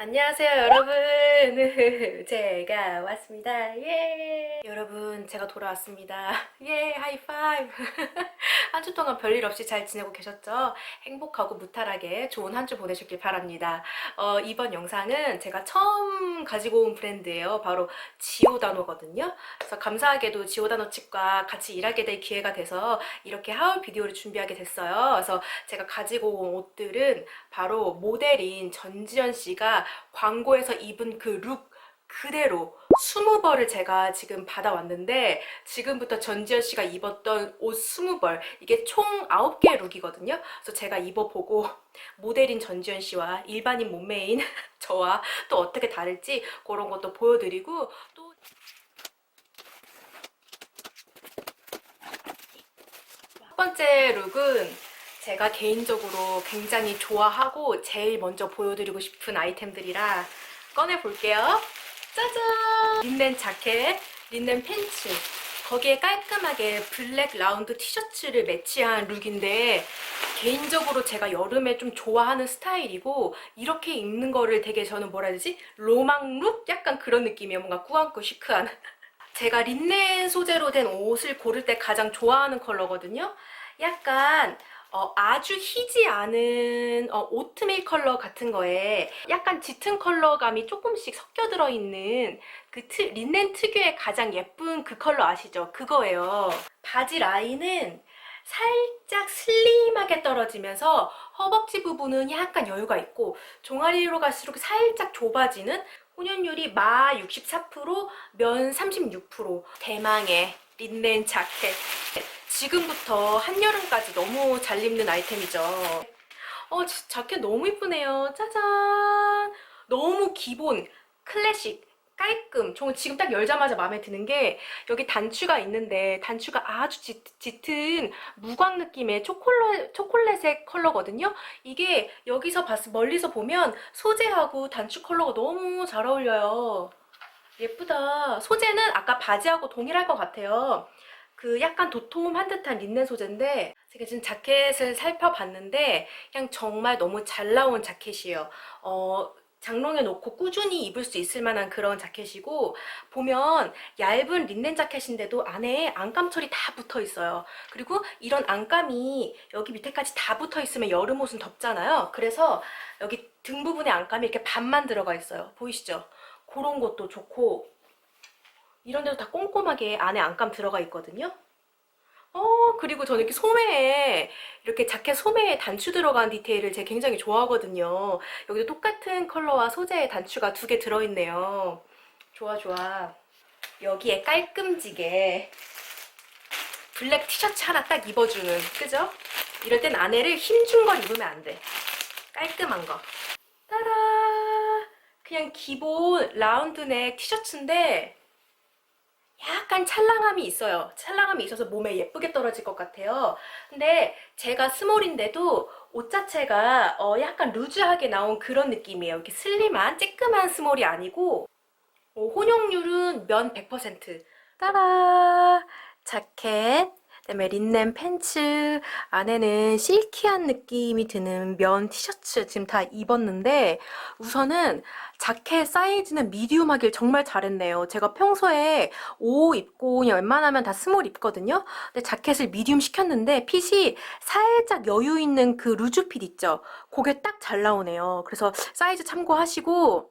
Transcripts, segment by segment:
안녕하세요 여러분. 제가 왔습니다. 예. 여러분 제가 돌아왔습니다. 예 하이파이브 한 주 동안 별일 없이 잘 지내고 계셨죠? 행복하고 무탈하게 좋은 한 주 보내셨길 바랍니다. 어, 이번 영상은 제가 처음 가지고 온 브랜드예요. 바로 지오다노거든요. 그래서 감사하게도 지오다노 측과 같이 일하게 될 기회가 돼서 이렇게 하울 비디오를 준비하게 됐어요. 그래서 제가 가지고 온 옷들은 바로 모델인 전지현 씨가 광고에서 입은 그 룩 그대로 20벌을 제가 지금 받아왔는데 지금부터 전지현 씨가 입었던 옷 20벌 이게 총 9개의 룩이거든요. 그래서 제가 입어보고 모델인 전지현 씨와 일반인 몸매인 저와 또 어떻게 다를지 그런 것도 보여드리고 또 첫 번째 룩은 제가 개인적으로 굉장히 좋아하고 제일 먼저 보여드리고 싶은 아이템들이라 꺼내 볼게요. 짜잔! 린넨 자켓, 린넨 팬츠, 거기에 깔끔하게 블랙 라운드 티셔츠를 매치한 룩인데 개인적으로 제가 여름에 좀 좋아하는 스타일이고 이렇게 입는 거를 되게 저는 뭐라 해야 되지? 로망 룩? 약간 그런 느낌이에요. 뭔가 꾸안꾸 시크한. 제가 린넨 소재로 된 옷을 고를 때 가장 좋아하는 컬러거든요. 약간 어, 아주 희지 않은 어, 오트밀 컬러 같은 거에 약간 짙은 컬러감이 조금씩 섞여 들어있는 그 트, 린넨 특유의 가장 예쁜 그 컬러 아시죠? 그거예요. 바지 라인은 살짝 슬림하게 떨어지면서 허벅지 부분은 약간 여유가 있고 종아리로 갈수록 살짝 좁아지는 혼연율이 마 64%, 면 36% 대망의 린넨 자켓 지금부터 한여름까지 너무 잘 입는 아이템이죠. 어 지- 자켓 너무 이쁘네요. 짜잔! 너무 기본 클래식 깔끔. 저 지금 딱 열자마자 마음에 드는 게 여기 단추가 있는데 단추가 아주 짙, 은 무광 느낌의 초콜릿, 초콜릿의 컬러거든요. 이게 여기서 봤, 멀리서 보면 소재하고 단추 컬러가 너무 잘 어울려요. 예쁘다. 소재는 아까 바지하고 동일할 것 같아요 그 약간 도톰한 듯한 린넨 소재인데 제가 지금 자켓을 살펴봤는데 그냥 정말 너무 잘 나온 자켓이에요. 어, 장롱에 놓고 꾸준히 입을 수 있을 만한 그런 자켓이고 보면 얇은 린넨 자켓인데도 안에 안감철이 다 붙어 있어요. 그리고 이런 안감이 여기 밑에까지 다 붙어 있으면 여름 옷은 덥잖아요. 그래서 여기 등 부분에 안감이 이렇게 반만 들어가 있어요. 보이시죠? 그런 것도 좋고 이런 데도 다 꼼꼼하게 안에 안감 들어가 있거든요. 어, 그리고 저는 이렇게 소매에, 이렇게 자켓 소매에 단추 들어간 디테일을 제가 굉장히 좋아하거든요. 여기도 똑같은 컬러와 소재의 단추가 두 개 들어있네요. 좋아, 좋아. 여기에 깔끔지게 블랙 티셔츠 하나 딱 입어주는, 그죠? 이럴 땐 안에를 힘준 걸 입으면 안 돼. 깔끔한 거. 따라! 그냥 기본 라운드넥 티셔츠인데, 약간 찰랑함이 있어요. 찰랑함이 있어서 몸에 예쁘게 떨어질 것 같아요. 근데 제가 스몰인데도 옷 자체가 어 약간 루즈하게 나온 그런 느낌이에요. 이렇게 슬림한 쬐끔한 스몰이 아니고 어, 혼용률은 면 100%. 따라 자켓 그다음에 린넨 팬츠 안에는 실키한 느낌이 드는 면 티셔츠 지금 다 입었는데 우선은 자켓 사이즈는 미디움 하길 정말 잘했네요. 제가 평소에 5 입고 그냥 웬만하면 다 스몰 입거든요. 근데 자켓을 미디움 시켰는데 핏이 살짝 여유 있는 그 루즈 핏 있죠. 그게 딱 잘 나오네요. 그래서 사이즈 참고하시고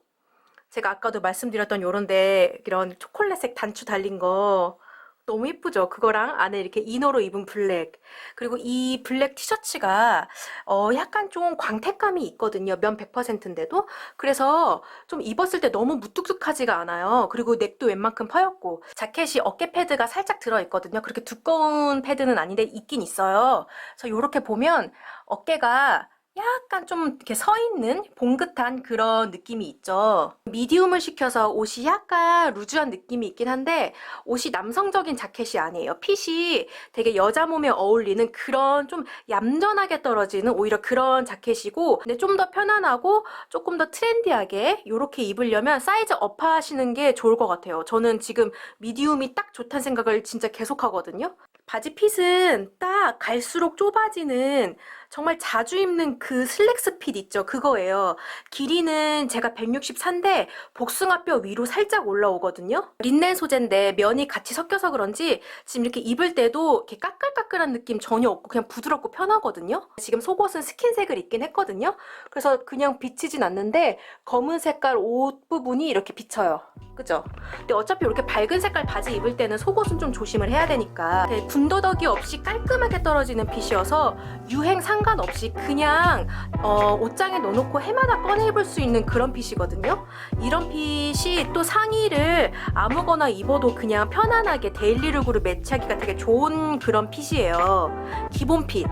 제가 아까도 말씀드렸던 요런데 이런 초콜릿색 단추 달린 거 너무 예쁘죠? 그거랑 안에 이렇게 이너로 입은 블랙. 그리고 이 블랙 티셔츠가 어 약간 좀 광택감이 있거든요. 면 100%인데도. 그래서 좀 입었을 때 너무 무뚝뚝하지가 않아요. 그리고 넥도 웬만큼 퍼였고 자켓이 어깨 패드가 살짝 들어 있거든요. 그렇게 두꺼운 패드는 아닌데 있긴 있어요. 그래서 이렇게 보면 어깨가 약간 좀 이렇게 서 있는 봉긋한 그런 느낌이 있죠. 미디움을 시켜서 옷이 약간 루즈한 느낌이 있긴 한데 옷이 남성적인 자켓이 아니에요. 핏이 되게 여자 몸에 어울리는 그런 좀 얌전하게 떨어지는 오히려 그런 자켓이고 근데 좀 더 편안하고 조금 더 트렌디하게 이렇게 입으려면 사이즈 업 하시는 게 좋을 것 같아요. 저는 지금 미디움이 딱 좋다는 생각을 진짜 계속 하거든요. 바지 핏은 딱 갈수록 좁아지는 정말 자주 입는 그 슬랙스 핏 있죠? 그거예요. 길이는 제가 164인데 복숭아뼈 위로 살짝 올라오거든요. 린넨 소재인데 면이 같이 섞여서 그런지 지금 이렇게 입을 때도 이렇게 까끌까끌한 느낌 전혀 없고 그냥 부드럽고 편하거든요. 지금 속옷은 스킨색을 입긴 했거든요. 그래서 그냥 비치진 않는데 검은 색깔 옷 부분이 이렇게 비쳐요. 그죠? 근데 어차피 이렇게 밝은 색깔 바지 입을 때는 속옷은 좀 조심을 해야 되니까 네, 군더더기 없이 깔끔하게 떨어지는 핏이어서 유행 상 관없이 그냥 어, 옷장에 넣어놓고 해마다 꺼내 입을 수 있는 그런 핏이거든요. 이런 핏이 또 상의를 아무거나 입어도 그냥 편안하게 데일리룩으로 매치하기가 되게 좋은 그런 핏이에요. 기본 핏.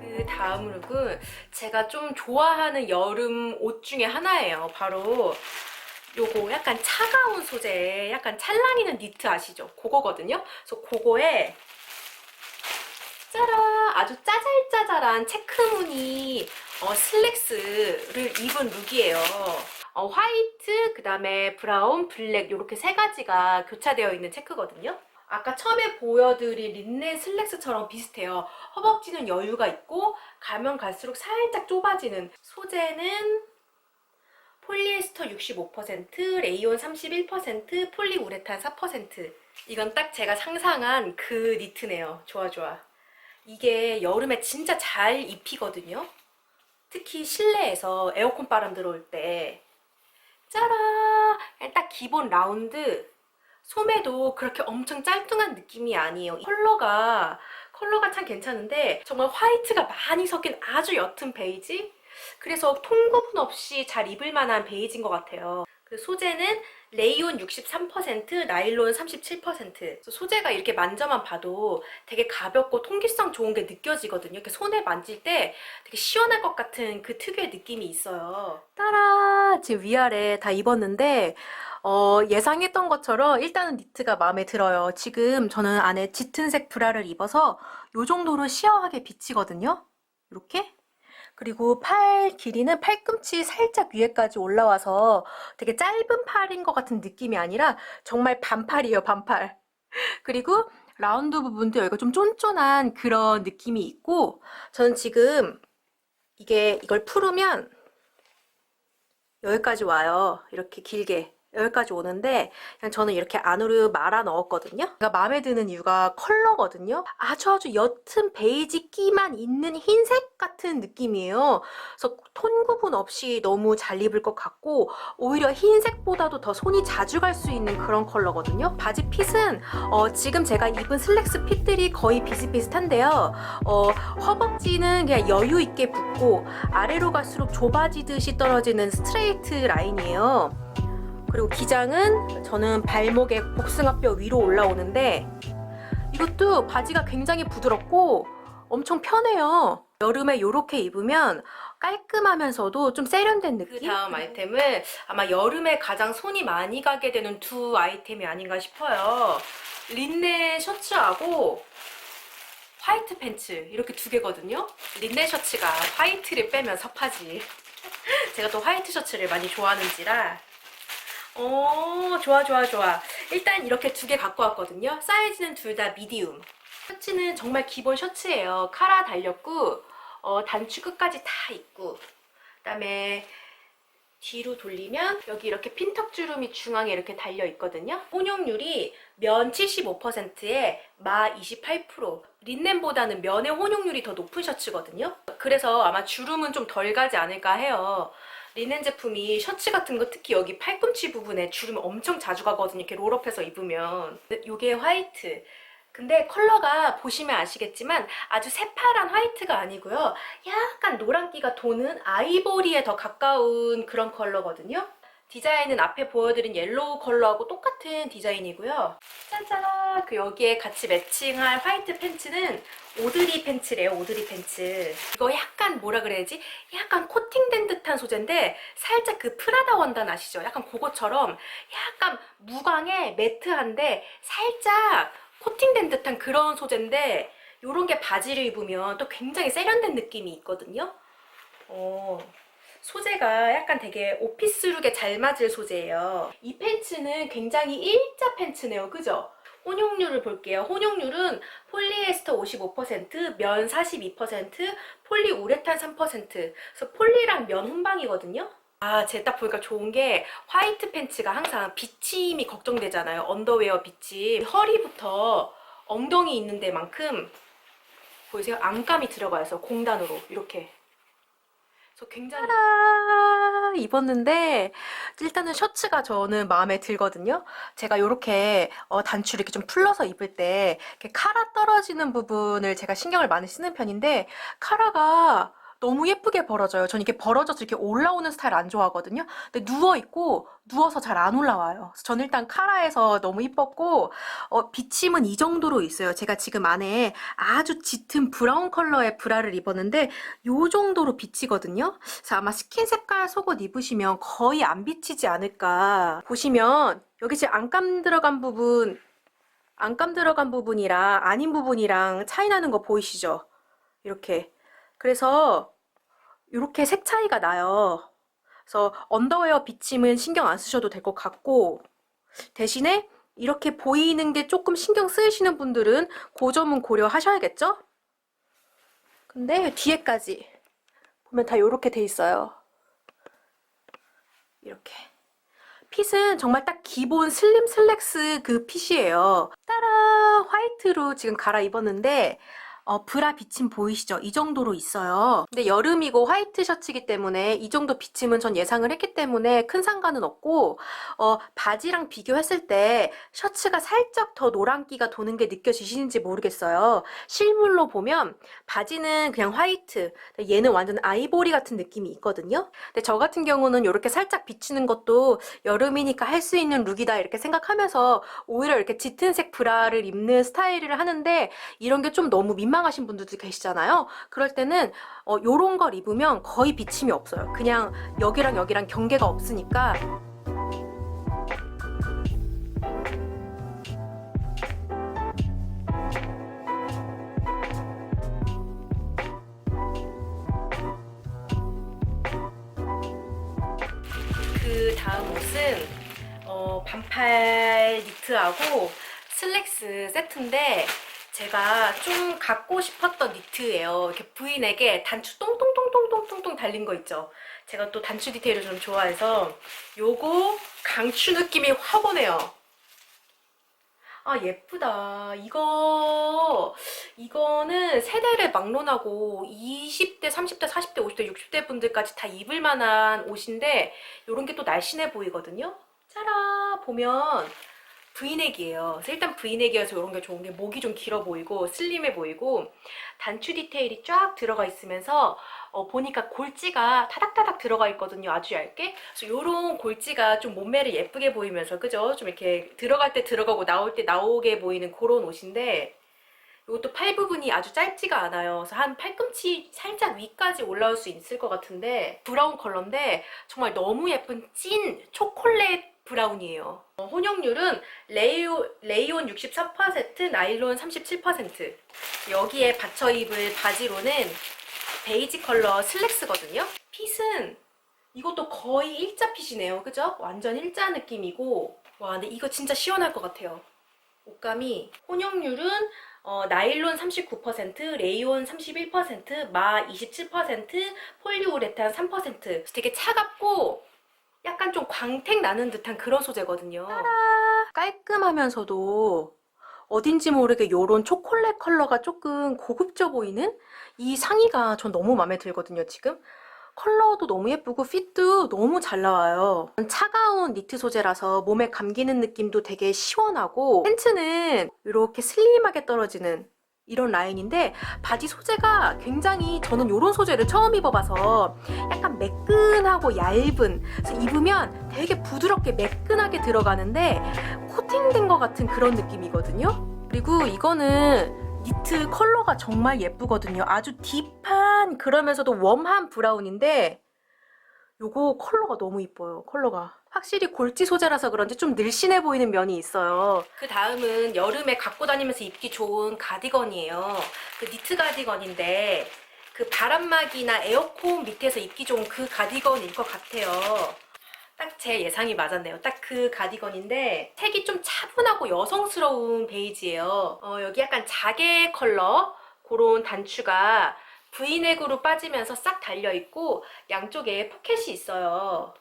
그 다음 룩은 제가 좀 좋아하는 여름 옷 중에 하나예요. 바로 요거 약간 차가운 소재, 약간 찰랑이는 니트 아시죠? 그거거든요. 그래서 그거에 짜란 아주 짜잘짜잘한 체크무늬 어, 슬랙스를 입은 룩이에요. 어, 화이트, 그 다음에 브라운, 블랙 이렇게 세 가지가 교차되어 있는 체크거든요. 아까 처음에 보여드린 린넨 슬랙스처럼 비슷해요. 허벅지는 여유가 있고 가면 갈수록 살짝 좁아지는 소재는 폴리에스터 65%, 레이온 31%, 폴리우레탄 4%. 이건 딱 제가 상상한 그 니트네요. 좋아, 좋아. 이게 여름에 진짜 잘 입히거든요. 특히 실내에서 에어컨 바람 들어올 때. 짜라! 딱 기본 라운드. 소매도 그렇게 엄청 짤뚱한 느낌이 아니에요. 컬러가, 컬러가 참 괜찮은데, 정말 화이트가 많이 섞인 아주 옅은 베이지? 그래서 통 구분 없이 잘 입을 만한 베이지인 것 같아요. 그 소재는 레이온 63%, 나일론 37%. 그래서 소재가 이렇게 만져만 봐도 되게 가볍고 통기성 좋은 게 느껴지거든요. 이렇게 손에 만질 때 되게 시원할 것 같은 그 특유의 느낌이 있어요. 따라! 지금 위아래 다 입었는데, 어, 예상했던 것처럼 일단은 니트가 마음에 들어요. 지금 저는 안에 짙은색 브라를 입어서 요 정도로 시원하게 비치거든요. 이렇게. 그리고 팔 길이는 팔꿈치 살짝 위에까지 올라와서 되게 짧은 팔인 것 같은 느낌이 아니라 정말 반팔이에요, 반팔. 그리고 라운드 부분도 여기가 좀 쫀쫀한 그런 느낌이 있고 저는 지금 이게 이걸 풀으면 여기까지 와요. 이렇게 길게. 여기까지 오는데 그냥 저는 이렇게 안으로 말아 넣었거든요. 제가 마음에 드는 이유가 컬러거든요. 아주 아주 옅은 베이지 끼만 있는 흰색 같은 느낌이에요. 그래서 톤 구분 없이 너무 잘 입을 것 같고 오히려 흰색보다도 더 손이 자주 갈 수 있는 그런 컬러거든요. 바지 핏은 어, 지금 제가 입은 슬랙스 핏들이 거의 비슷비슷한데요. 어, 허벅지는 그냥 여유 있게 붙고 아래로 갈수록 좁아지듯이 떨어지는 스트레이트 라인이에요. 그리고 기장은 저는 발목에 복숭아뼈 위로 올라오는데 이것도 바지가 굉장히 부드럽고 엄청 편해요. 여름에 이렇게 입으면 깔끔하면서도 좀 세련된 느낌? 그 다음 아이템은 아마 여름에 가장 손이 많이 가게 되는 두 아이템이 아닌가 싶어요. 린넨 셔츠하고 화이트 팬츠 이렇게 두 개거든요. 린넨 셔츠가 화이트를 빼면 섭하지. 제가 또 화이트 셔츠를 많이 좋아하는지라 어, 좋아, 좋아, 좋아. 일단 이렇게 두 개 갖고 왔거든요. 사이즈는 둘 다 미디움. 셔츠는 정말 기본 셔츠예요. 카라 달렸고, 어, 단추 끝까지 다 있고, 그 다음에 뒤로 돌리면 여기 이렇게 핀턱 주름이 중앙에 이렇게 달려 있거든요. 혼용률이 면 75%에 마 28%. 린넨보다는 면의 혼용률이 더 높은 셔츠거든요. 그래서 아마 주름은 좀 덜 가지 않을까 해요. 리넨 제품이 셔츠 같은 거 특히 여기 팔꿈치 부분에 주름 엄청 자주 가거든요. 이렇게 롤업해서 입으면. 이게 화이트. 근데 컬러가 보시면 아시겠지만 아주 새파란 화이트가 아니고요. 약간 노란기가 도는 아이보리에 더 가까운 그런 컬러거든요. 디자인은 앞에 보여드린 옐로우 컬러하고 똑같은 디자인이고요. 짜잔! 그 여기에 같이 매칭할 화이트 팬츠는 오드리 팬츠래요, 오드리 팬츠. 이거 약간 뭐라 그래야지? 약간 코팅된 듯한 소재인데 살짝 그 프라다 원단 아시죠? 약간 그거처럼 약간 무광에 매트한데 살짝 코팅된 듯한 그런 소재인데 이런 게 바지를 입으면 또 굉장히 세련된 느낌이 있거든요. 어, 소재가 약간 되게 오피스룩에 잘 맞을 소재예요. 이 팬츠는 굉장히 일자 팬츠네요. 그죠? 혼용률을 볼게요. 혼용률은 폴리에스터 55%, 면 42%, 폴리우레탄 3%. 그래서 폴리랑 면 혼방이거든요. 아, 제 딱 보니까 좋은 게 화이트 팬츠가 항상 비침이 걱정되잖아요. 언더웨어 비침. 허리부터 엉덩이 있는 데만큼 보이세요? 안감이 들어가 있어. 공단으로 이렇게. 그래서 굉장히 따라 입었는데 일단은 셔츠가 저는 마음에 들거든요. 제가 이렇게 어, 단추를 이렇게 좀 풀러서 입을 때 이렇게 카라 떨어지는 부분을 제가 신경을 많이 쓰는 편인데 카라가 너무 예쁘게 벌어져요. 전 이렇게 벌어져서 이렇게 올라오는 스타일 안 좋아하거든요. 근데 누워 있고 누워서 잘 안 올라와요. 저는 일단 카라에서 너무 이뻤고 어, 비침은 이 정도로 있어요. 제가 지금 안에 아주 짙은 브라운 컬러의 브라를 입었는데 요 정도로 비치거든요. 그래서 아마 스킨 색깔 속옷 입으시면 거의 안 비치지 않을까. 보시면 여기 지금 안감 들어간 부분 안감 들어간 부분이랑 아닌 부분이랑 차이 나는 거 보이시죠? 이렇게. 그래서 이렇게 색 차이가 나요. 그래서 언더웨어 비침은 신경 안 쓰셔도 될 것 같고 대신에 이렇게 보이는 게 조금 신경 쓰이시는 분들은 그 점은 고려하셔야겠죠? 근데 뒤에까지 보면 다 이렇게 돼 있어요. 이렇게. 핏은 정말 딱 기본 슬림 슬랙스 그 핏이에요. 따라 화이트로 지금 갈아입었는데 어, 브라 비침 보이시죠? 이 정도로 있어요. 근데 여름이고 화이트 셔츠이기 때문에 이 정도 비침은 전 예상을 했기 때문에 큰 상관은 없고 어, 바지랑 비교했을 때 셔츠가 살짝 더 노란기가 도는 게 느껴지시는지 모르겠어요. 실물로 보면 바지는 그냥 화이트, 얘는 완전 아이보리 같은 느낌이 있거든요. 근데 저 같은 경우는 이렇게 살짝 비치는 것도 여름이니까 할 수 있는 룩이다 이렇게 생각하면서 오히려 이렇게 짙은 색 브라를 입는 스타일을 하는데 이런 게 좀 너무 민망 하신 분들도 계시잖아요. 그럴 때는 어, 요런 걸 입으면 거의 비침이 없어요. 그냥 여기랑 여기랑 경계가 없으니까 그 다음 옷은 어, 반팔 니트하고 슬랙스 세트인데 제가 좀 갖고 싶었던 니트예요. 이렇게 브이넥에 단추 똥똥똥똥똥똥똥 달린 거 있죠. 제가 또 단추 디테일을 좀 좋아해서 요거 강추 느낌이 확 오네요. 아 예쁘다. 이거 이거는 세대를 막론하고 20대, 30대, 40대, 50대, 60대 분들까지 다 입을 만한 옷인데 요런 게 또 날씬해 보이거든요. 짜라 보면 브이넥이에요. 그래서 일단 브이넥이어서 이런 게 좋은 게 목이 좀 길어 보이고 슬림해 보이고 단추 디테일이 쫙 들어가 있으면서 어, 보니까 골지가 타닥타닥 들어가 있거든요. 아주 얇게. 그래서 이런 골지가 좀 몸매를 예쁘게 보이면서 그죠? 좀 이렇게 들어갈 때 들어가고 나올 때 나오게 보이는 그런 옷인데 이것도 팔 부분이 아주 짧지가 않아요. 그래서 한 팔꿈치 살짝 위까지 올라올 수 있을 것 같은데 브라운 컬러인데 정말 너무 예쁜 찐 초콜릿 브라운이에요. 어, 혼용률은 레이오, 레이온 63%, 나일론 37%. 여기에 받쳐 입을 바지로는 베이지 컬러 슬랙스거든요. 핏은 이것도 거의 일자 핏이네요. 그죠? 완전 일자 느낌이고 와 근데 이거 진짜 시원할 것 같아요. 옷감이 혼용률은 어, 나일론 39%, 레이온 31%, 마 27%, 폴리우레탄 3%. 그래서 되게 차갑고 약간 좀 광택 나는 듯한 그런 소재거든요. 깔끔하면서도 어딘지 모르게 요런 초콜릿 컬러가 조금 고급져 보이는 이 상의가 전 너무 마음에 들거든요, 지금. 컬러도 너무 예쁘고 핏도 너무 잘 나와요. 차가운 니트 소재라서 몸에 감기는 느낌도 되게 시원하고 팬츠는 이렇게 슬림하게 떨어지는 이런 라인인데 바지 소재가 굉장히 저는 이런 소재를 처음 입어봐서 약간 매끈하고 얇은 그래서 입으면 되게 부드럽게 매끈하게 들어가는데 코팅된 것 같은 그런 느낌이거든요. 그리고 이거는 니트 컬러가 정말 예쁘거든요. 아주 딥한 그러면서도 웜한 브라운인데 요거 컬러가 너무 이뻐요. 컬러가. 확실히 골지 소재라서 그런지 좀 늘씬해 보이는 면이 있어요. 그 다음은 여름에 갖고 다니면서 입기 좋은 가디건이에요. 그 니트 가디건인데 그 바람막이나 에어컨 밑에서 입기 좋은 그 가디건일 것 같아요. 딱 제 예상이 맞았네요. 딱 그 가디건인데 색이 좀 차분하고 여성스러운 베이지예요. 어, 여기 약간 자개 컬러 그런 단추가 V넥으로 빠지면서 싹 달려있고 양쪽에 포켓이 있어요.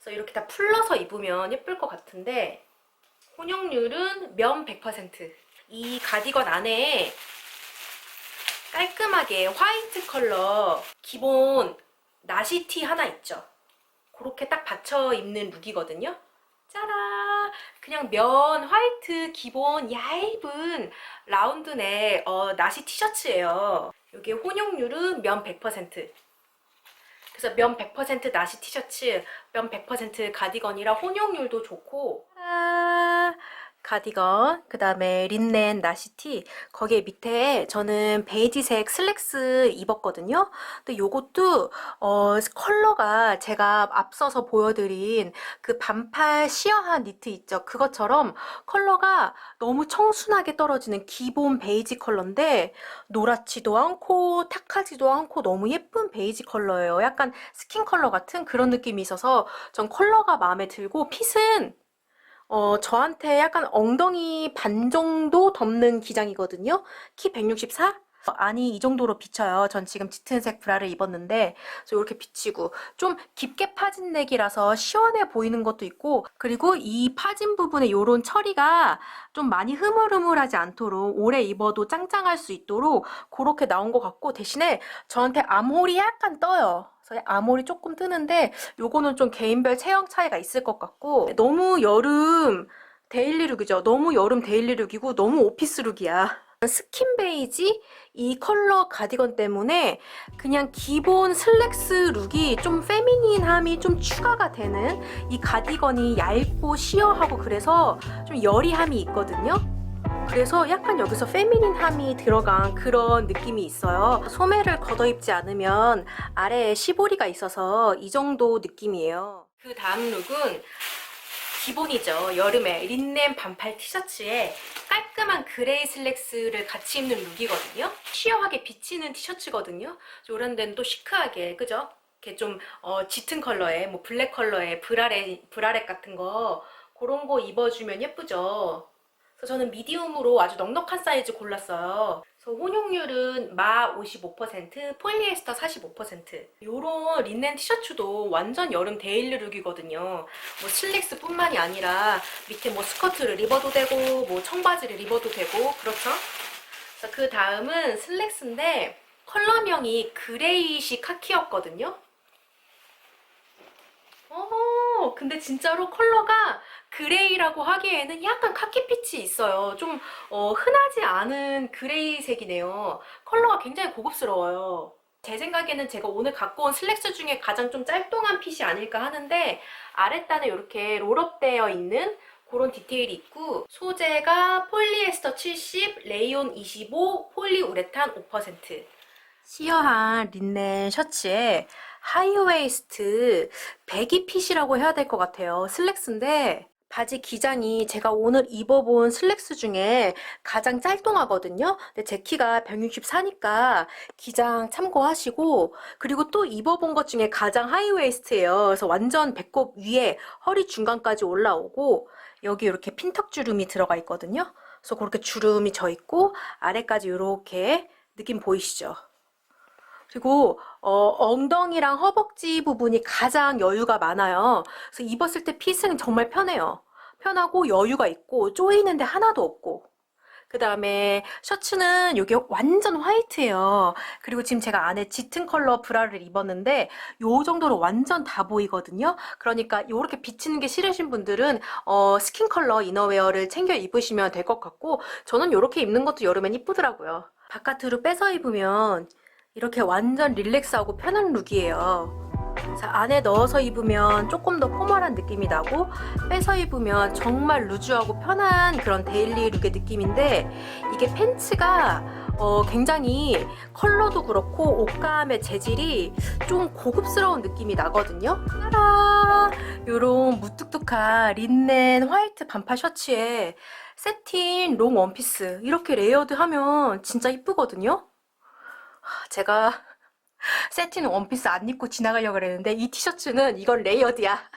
그래서 이렇게 다 풀러서 입으면 예쁠 것 같은데 혼용률은 면 100%. 이 가디건 안에 깔끔하게 화이트 컬러 기본 나시티 하나 있죠. 그렇게 딱 받쳐 입는 룩이거든요. 짜라! 그냥 면 화이트 기본 얇은 라운드넥 어, 나시 티셔츠예요. 이게 혼용률은 면 100%. 그래서 면 100% 나시 티셔츠, 면 100% 가디건이라 혼용률도 좋고. 아, 가디건, 그 다음에 린넨 나시티 거기에 밑에 저는 베이지색 슬랙스 입었거든요. 근데 요것도 어, 컬러가 제가 앞서서 보여드린 그 반팔 시어한 니트 있죠. 그것처럼 컬러가 너무 청순하게 떨어지는 기본 베이지 컬러인데 노랗지도 않고 탁하지도 않고 너무 예쁜 베이지 컬러예요. 약간 스킨 컬러 같은 그런 느낌이 있어서 전 컬러가 마음에 들고 핏은 어, 저한테 약간 엉덩이 반 정도 덮는 기장이거든요. 키 164? 아니, 이 정도로 비쳐요. 전 지금 짙은색 브라를 입었는데, 그래서 이렇게 비치고, 좀 깊게 파진 넥이라서 시원해 보이는 것도 있고, 그리고 이 파진 부분에 요런 처리가 좀 많이 흐물흐물하지 않도록, 오래 입어도 짱짱할 수 있도록, 그렇게 나온 것 같고, 대신에 저한테 암홀이 약간 떠요. 그래서 암홀이 조금 뜨는데, 요거는 좀 개인별 체형 차이가 있을 것 같고 너무 여름 데일리룩이죠. 너무 여름 데일리룩이고 너무 오피스룩이야. 스킨 베이지 이 컬러 가디건 때문에 그냥 기본 슬랙스 룩이 좀 페미닌함이 좀 추가가 되는 이 가디건이 얇고 시어하고 그래서 좀 여리함이 있거든요. 그래서 약간 여기서 페미닌함이 들어간 그런 느낌이 있어요. 소매를 걷어입지 않으면 아래에 시보리가 있어서 이 정도 느낌이에요. 그 다음 룩은 기본이죠. 여름에 린넨 반팔 티셔츠에 깔끔한 그레이 슬랙스를 같이 입는 룩이거든요. 시어하게 비치는 티셔츠거든요. 이런 데는 또 시크하게, 그죠? 이렇게 좀 어, 짙은 컬러에, 뭐 블랙 컬러에 브라렛, 브라렛 같은 거 그런 거 입어주면 예쁘죠. 그래서 저는 미디움으로 아주 넉넉한 사이즈 골랐어요. 그래서 혼용률은 마 55%, 폴리에스터 45%. 요런 린넨 티셔츠도 완전 여름 데일리 룩이거든요. 뭐 슬랙스뿐만이 아니라 밑에 뭐 스커트를 입어도 되고 뭐 청바지를 입어도 되고 그렇죠? 그 다음은 슬랙스인데 컬러명이 그레이시 카키였거든요. 어, 근데 진짜로 컬러가 그레이라고 하기에는 약간 카키 빛이 있어요. 좀 어, 흔하지 않은 그레이색이네요. 컬러가 굉장히 고급스러워요. 제 생각에는 제가 오늘 갖고 온 슬랙스 중에 가장 좀 짤뚱한 핏이 아닐까 하는데 아랫단에 이렇게 롤업되어 있는 그런 디테일이 있고 소재가 폴리에스터 70, 레이온 25, 폴리우레탄 5% 시어한 린넨 셔츠에 하이웨이스트 배기 핏이라고 해야 될 것 같아요. 슬랙스인데 바지 기장이 제가 오늘 입어본 슬랙스 중에 가장 짤뚱하거든요. 근데 제 키가 164니까 기장 참고하시고 그리고 또 입어본 것 중에 가장 하이웨이스트예요. 그래서 완전 배꼽 위에 허리 중간까지 올라오고 여기 이렇게 핀턱 주름이 들어가 있거든요. 그래서 그렇게 주름이 져 있고 아래까지 이렇게 느낌 보이시죠? 그리고 어, 엉덩이랑 허벅지 부분이 가장 여유가 많아요. 그래서 입었을 때 핏은 정말 편해요. 편하고 여유가 있고 조이는데 하나도 없고. 그 다음에 셔츠는 이게 완전 화이트예요. 그리고 지금 제가 안에 짙은 컬러 브라를 입었는데 요 정도로 완전 다 보이거든요. 그러니까 이렇게 비치는 게 싫으신 분들은 어, 스킨 컬러 이너웨어를 챙겨 입으시면 될 것 같고 저는 이렇게 입는 것도 여름엔 이쁘더라고요. 바깥으로 빼서 입으면 이렇게 완전 릴렉스하고 편한 룩이에요. 자, 안에 넣어서 입으면 조금 더 포멀한 느낌이 나고 빼서 입으면 정말 루즈하고 편한 그런 데일리 룩의 느낌인데 이게 팬츠가 어, 굉장히 컬러도 그렇고 옷감의 재질이 좀 고급스러운 느낌이 나거든요. 따라 요런 무뚝뚝한 린넨 화이트 반팔 셔츠에 세틴 롱 원피스 이렇게 레이어드 하면 진짜 이쁘거든요. 제가 세틴 원피스 안 입고 지나가려고 그랬는데 이 티셔츠는 이건 레이어드야.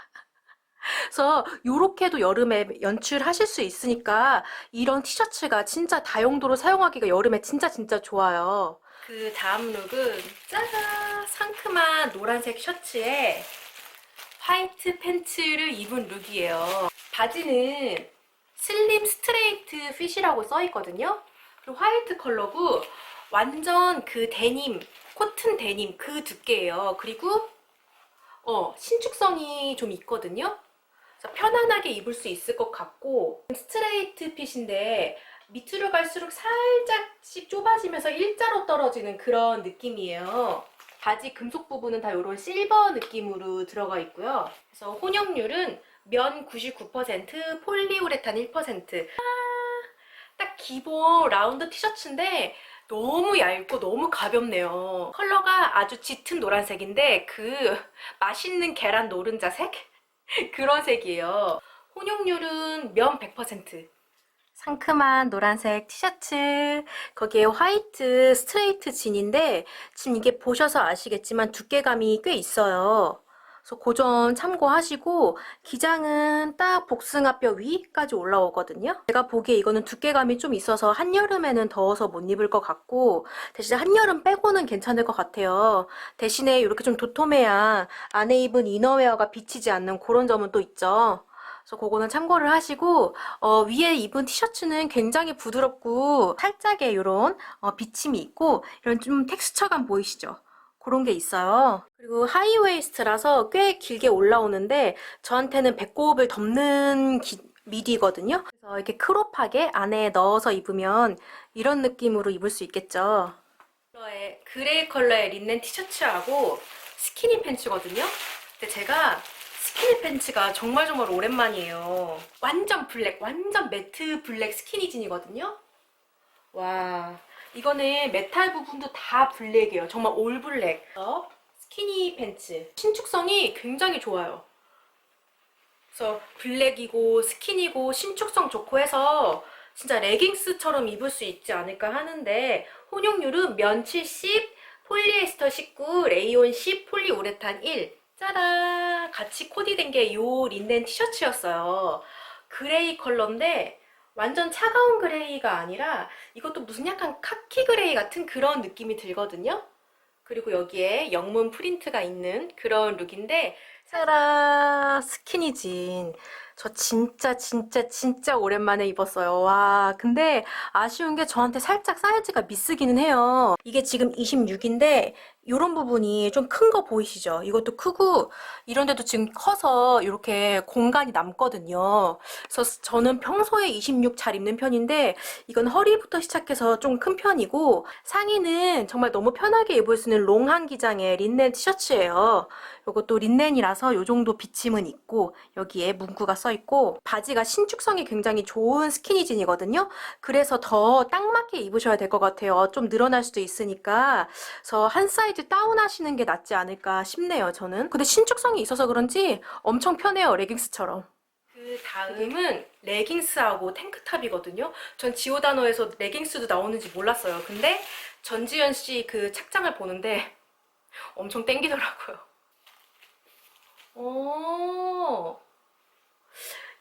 그래서 요렇게도 여름에 연출하실 수 있으니까 이런 티셔츠가 진짜 다용도로 사용하기가 여름에 진짜 진짜 좋아요. 그 다음 룩은 짜잔! 상큼한 노란색 셔츠에 화이트 팬츠를 입은 룩이에요. 바지는 슬림 스트레이트 핏이라고 써 있거든요. 그리고 화이트 컬러고 완전 그 데님, 코튼 데님 그 두께예요. 그리고 어, 신축성이 좀 있거든요. 편안하게 입을 수 있을 것 같고 스트레이트 핏인데 밑으로 갈수록 살짝씩 좁아지면서 일자로 떨어지는 그런 느낌이에요. 바지 금속 부분은 다 이런 실버 느낌으로 들어가 있고요. 그래서 혼용률은 면 99%, 폴리우레탄 1%. 아, 딱 기본 라운드 티셔츠인데 너무 얇고 너무 가볍네요. 컬러가 아주 짙은 노란색인데 그 맛있는 계란 노른자색? 그런 색이에요. 혼용률은 면 100%. 상큼한 노란색 티셔츠, 거기에 화이트 스트레이트 진인데 지금 이게 보셔서 아시겠지만 두께감이 꽤 있어요. 그래서 고점 참고하시고 기장은 딱 복숭아뼈 위까지 올라오거든요. 제가 보기에 이거는 두께감이 좀 있어서 한여름에는 더워서 못 입을 것 같고 대신 한여름 빼고는 괜찮을 것 같아요. 대신에 이렇게 좀 도톰해야 안에 입은 이너웨어가 비치지 않는 그런 점은 또 있죠. 그래서 그거는 참고를 하시고 어, 위에 입은 티셔츠는 굉장히 부드럽고 살짝의 이런 어, 비침이 있고 이런 좀 텍스처감 보이시죠? 그런 게 있어요. 그리고 하이웨이스트라서 꽤 길게 올라오는데 저한테는 배꼽을 덮는 기- 미디거든요. 그래서 이렇게 크롭하게 안에 넣어서 입으면 이런 느낌으로 입을 수 있겠죠. 컬러의 그레이 컬러의 린넨 티셔츠하고 스키니 팬츠거든요. 근데 제가 스키니 팬츠가 정말 정말 오랜만이에요. 완전 블랙, 완전 매트 블랙 스키니진이거든요. 와, 이거는 메탈 부분도 다 블랙이에요. 정말 올 블랙. 어? 스키니 팬츠. 신축성이 굉장히 좋아요. 그래서 블랙이고 스키니고 신축성 좋고 해서 진짜 레깅스처럼 입을 수 있지 않을까 하는데 혼용률은 면 70, 폴리에스터 19, 레이온 10, 폴리우레탄 1. 짜란! 같이 코디된 게이 린넨 티셔츠였어요. 그레이 컬러인데 완전 차가운 그레이가 아니라 이것도 무슨 약간 카키 그레이 같은 그런 느낌이 들거든요. 그리고 여기에 영문 프린트가 있는 그런 룩인데 짜라 스키니진. 저 진짜 진짜 진짜 오랜만에 입었어요. 와 근데 아쉬운 게 저한테 살짝 사이즈가 미스기는 해요. 이게 지금 26인데 이런 부분이 좀 큰 거 보이시죠 이것도 크고 이런 데도 지금 커서 이렇게 공간이 남거든요 그래서 저는 평소에 26 잘 입는 편인데 이건 허리부터 시작해서 좀 큰 편이고 상의는 정말 너무 편하게 입을 수 있는 롱한 기장의 린넨 티셔츠예요 이것도 린넨이라서 이 정도 비침은 있고 여기에 문구가 써 있고 바지가 신축성이 굉장히 좋은 스키니진이거든요. 그래서 더 딱 맞게 입으셔야 될 것 같아요. 좀 늘어날 수도 있으니까 그래서 한 사이즈 다운하시는 게 낫지 않을까 싶네요. 저는. 근데 신축성이 있어서 그런지 엄청 편해요. 레깅스처럼. 그 다음은 레깅스하고 탱크탑이거든요. 전 지오다노에서 레깅스도 나오는지 몰랐어요. 근데 전지현 씨 그 착장을 보는데 엄청 땡기더라고요. 오,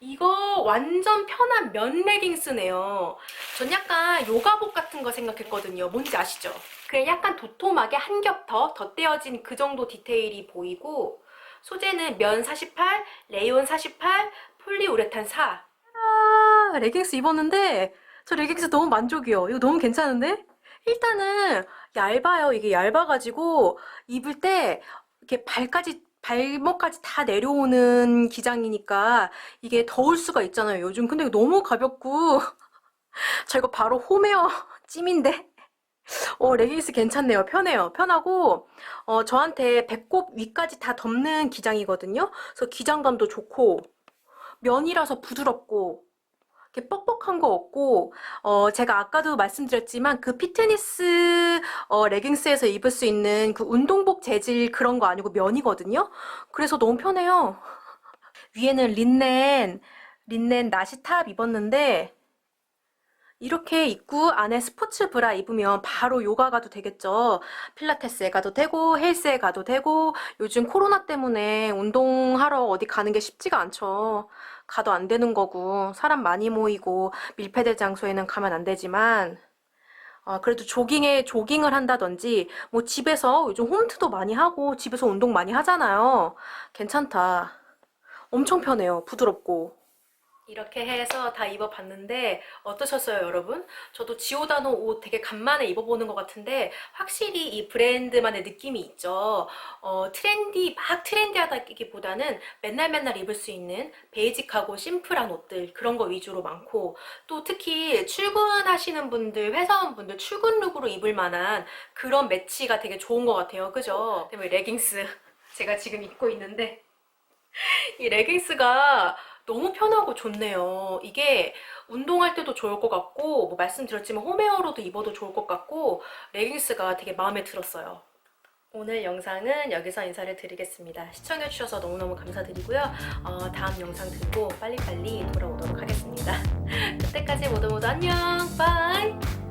이거 완전 편한 면 레깅스네요. 전 약간 요가복 같은 거 생각했거든요. 뭔지 아시죠? 그냥 약간 도톰하게 한 겹 더 덧대어진 그 정도 디테일이 보이고 소재는 면 48, 레이온 48, 폴리우레탄 4. 아, 레깅스 입었는데 저 레깅스 너무 만족이요. 이거 너무 괜찮은데? 일단은 얇아요. 이게 얇아가지고 입을 때 이렇게 발까지 발목까지 다 내려오는 기장이니까 이게 더울 수가 있잖아요. 요즘 근데 너무 가볍고 저 이거 바로 홈웨어 찜인데 어, 레깅스 괜찮네요. 편해요. 편하고 어, 저한테 배꼽 위까지 다 덮는 기장이거든요. 그래서 기장감도 좋고 면이라서 부드럽고 이렇게 뻑뻑한 거 없고 어, 제가 아까도 말씀드렸지만 그 피트니스 어, 레깅스에서 입을 수 있는 그 운동복 재질 그런 거 아니고 면이거든요. 그래서 너무 편해요. 위에는 린넨 린넨 나시탑 입었는데 이렇게 입고 안에 스포츠 브라 입으면 바로 요가 가도 되겠죠. 필라테스에 가도 되고 헬스에 가도 되고 요즘 코로나 때문에 운동하러 어디 가는 게 쉽지가 않죠. 가도 안 되는 거고 사람 많이 모이고 밀폐된 장소에는 가면 안 되지만 아, 그래도 조깅에 조깅을 한다든지 뭐 집에서 요즘 홈트도 많이 하고 집에서 운동 많이 하잖아요. 괜찮다. 엄청 편해요. 부드럽고. 이렇게 해서 다 입어봤는데 어떠셨어요, 여러분? 저도 지오다노 옷 되게 간만에 입어보는 것 같은데 확실히 이 브랜드만의 느낌이 있죠. 어, 트렌디, 막 트렌디하다기보다는 맨날 맨날 입을 수 있는 베이직하고 심플한 옷들 그런 거 위주로 많고 또 특히 출근하시는 분들, 회사원분들 출근 룩으로 입을 만한 그런 매치가 되게 좋은 것 같아요. 그죠? 레깅스 제가 지금 입고 있는데 이 레깅스가 너무 편하고 좋네요. 이게 운동할 때도 좋을 것 같고, 뭐 말씀드렸지만 홈웨어로도 입어도 좋을 것 같고, 레깅스가 되게 마음에 들었어요. 오늘 영상은 여기서 인사를 드리겠습니다. 시청해주셔서 너무너무 감사드리고요. 어, 다음 영상 들고 빨리빨리 돌아오도록 하겠습니다. 그때까지 모두 모두 안녕! 바이!